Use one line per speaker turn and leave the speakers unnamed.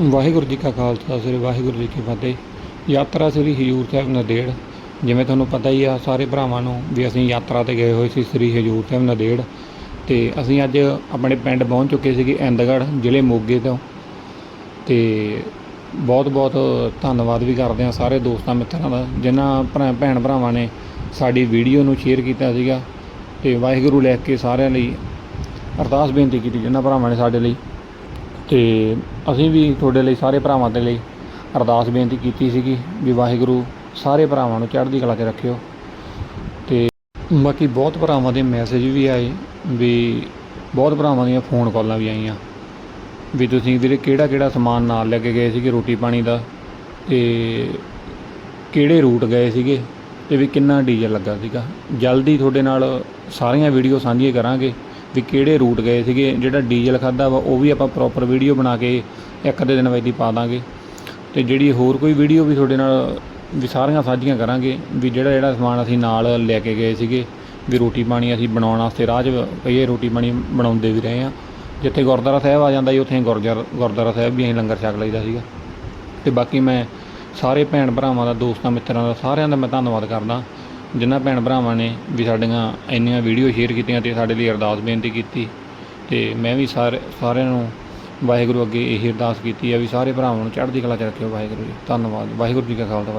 ਵਾਹਿਗੁਰੂ ਜੀ ਕਾ ਖਾਲਸਾ, ਸ੍ਰੀ ਵਾਹਿਗੁਰੂ ਜੀ ਕੀ ਫਤਿਹ। ਯਾਤਰਾ ਸ੍ਰੀ ਹਜੂਰ ਸਾਹਿਬ ਨਦੇੜ। ਜਿਵੇਂ ਤੁਹਾਨੂੰ ਪਤਾ ਹੀ ਆ, ਸਾਰੇ ਭਰਾਵਾਂ ਨੂੰ ਵੀ ਅਸੀਂ ਯਾਤਰਾ ਤੇ ਗਏ ਹੋਏ ਸੀ ਸ੍ਰੀ ਹਜੂਰ ਸਾਹਿਬ ਨਦੇੜ। ਤੇ ਅਸੀਂ ਅੱਜ ਆਪਣੇ ਪਿੰਡ ਪਹੁੰਚ ਚੁੱਕੇ ਸੀਗੇ ਇੰਦਗੜ੍ਹ ਜ਼ਿਲ੍ਹੇ ਮੋਗੇ ਤੋਂ। ਤੇ ਬਹੁਤ ਬਹੁਤ ਧੰਨਵਾਦ ਵੀ ਕਰਦੇ ਹਾਂ ਸਾਰੇ ਦੋਸਤਾਂ ਮਿੱਤਰਾਂ ਦਾ, ਜਿਨ੍ਹਾਂ ਭਰਾ, ਭੈਣ ਭਰਾਵਾਂ ਨੇ ਸਾਡੀ ਵੀਡੀਓ ਨੂੰ ਸ਼ੇਅਰ ਕੀਤਾ ਸੀਗਾ। ਤੇ ਵਾਹਿਗੁਰੂ ਲੈ ਕੇ ਸਾਰਿਆਂ ਲਈ ਅਰਦਾਸ ਬੇਨਤੀ ਕੀਤੀ, ਜਿਨ੍ਹਾਂ ਭਰਾਵਾਂ ਨੇ ਸਾਡੇ ਲਈ। ਤੇ ਅਸੀਂ ਵੀ ਤੁਹਾਡੇ ਲਈ ਸਾਰੇ ਭਰਾਵਾਂ ਦੇ ਲਈ ਅਰਦਾਸ ਬੇਨਤੀ ਕੀਤੀ ਸੀਗੀ ਵੀ ਵਾਹਿਗੁਰੂ ਸਾਰੇ ਭਰਾਵਾਂ ਨੂੰ ਚੜ੍ਹਦੀ ਕਲਾ 'ਚ ਰੱਖਿਓ। ਤੇ ਬਾਕੀ ਬਹੁਤ ਭਰਾਵਾਂ ਦੇ ਮੈਸੇਜ ਵੀ ਆਏ ਵੀ ਬਹੁਤ ਭਰਾਵਾਂ ਦੀਆਂ ਫੋਨ ਕਾਲਾਂ ਵੀ ਆਈਆਂ ਵੀ ਤੁਸੀਂ ਵੀਰੇ ਕਿਹੜਾ ਕਿਹੜਾ ਸਮਾਨ ਨਾਲ ਲੈ ਕੇ ਗਏ ਸੀਗੇ ਰੋਟੀ ਪਾਣੀ ਦਾ ਤੇ ਕਿਹੜੇ ਰੂਟ ਗਏ ਸੀਗੇ ਤੇ ਵੀ ਕਿੰਨਾ ਡੀਜ਼ਲ ਲੱਗਾ ਸੀਗਾ। ਜਲਦੀ ਤੁਹਾਡੇ ਨਾਲ ਸਾਰੀਆਂ ਵੀਡੀਓ ਸਾਂਝੀਆਂ ਕਰਾਂਗੇ। ਵੀ ਕਿਹੜੇ ਰੂਟ ਗਏ ਸੀਗੇ, ਜਿਹੜਾ ਡੀਜ਼ਲ ਖਾਦਾ ਵਾ, ਉਹ ਵੀ ਆਪਾਂ ਪ੍ਰੋਪਰ ਵੀਡੀਓ ਬਣਾ ਕੇ ਇੱਕ ਅੱਧੇ ਦਿਨ ਵਿੱਚ ਦੀ ਪਾ ਦਾਂਗੇ। ਤੇ ਜਿਹੜੀ ਹੋਰ ਕੋਈ ਵੀਡੀਓ ਵੀ ਤੁਹਾਡੇ ਨਾਲ ਵੀ ਸਾਰੀਆਂ ਸਾਂਝੀਆਂ ਕਰਾਂਗੇ, ਵੀ ਜਿਹੜਾ ਜਿਹੜਾ ਸਮਾਨ ਅਸੀਂ ਨਾਲ ਲੈ ਕੇ ਗਏ ਸੀਗੇ, ਵੀ ਰੋਟੀ ਪਾਣੀ ਅਸੀਂ ਬਣਾਉਣ ਵਾਸਤੇ ਰਾਹ 'ਚ ਪਈਏ, ਰੋਟੀ ਪਾਣੀ ਬਣਾਉਂਦੇ ਵੀ ਰਹੇ ਆ ਜਿੱਥੇ ਗੁਰਦੁਆਰਾ ਸਾਹਿਬ ਆ ਜਾਂਦਾ ਜੀ ਉੱਥੇ ਗੁਰਦੁਆਰਾ ਗੁਰਦੁਆਰਾ ਸਾਹਿਬ ਵੀ ਅਸੀਂ ਲੰਗਰ ਛਕ ਲਈਦਾ ਸੀਗਾ। ਤੇ ਬਾਕੀ ਮੈਂ ਸਾਰੇ ਭੈਣ ਭਰਾਵਾਂ ਦਾ, ਦੋਸਤਾਂ ਮਿੱਤਰਾਂ ਦਾ, ਸਾਰਿਆਂ ਦਾ ਮੈਂ ਧੰਨਵਾਦ ਕਰਦਾ। ਜਿਨ੍ਹਾਂ ਭੈਣ ਭਰਾਵਾਂ ਨੇ ਵੀ ਸਾਡੀਆਂ ਇੰਨੀਆਂ ਵੀਡੀਓ ਸ਼ੇਅਰ ਕੀਤੀਆਂ ਤੇ ਸਾਡੇ ਲਈ ਅਰਦਾਸ ਬੇਨਤੀ ਕੀਤੀ ਤੇ ਮੈਂ ਵੀ ਸਾਰੇ, ਸਾਰਿਆਂ ਨੂੰ ਵਾਹਿਗੁਰੂ ਅੱਗੇ ਇਹ ਅਰਦਾਸ ਕੀਤੀ ਹੈ ਵੀ ਸਾਰੇ ਭਰਾਵਾਂ ਨੂੰ ਚੜ੍ਹਦੀ ਕਲਾ 'ਚ ਰੱਖਿਓ ਵਾਹਿਗੁਰੂ ਜੀ। ਧੰਨਵਾਦ। ਵਾਹਿਗੁਰੂ ਜੀ ਕਾ ਖਾਲਸਾ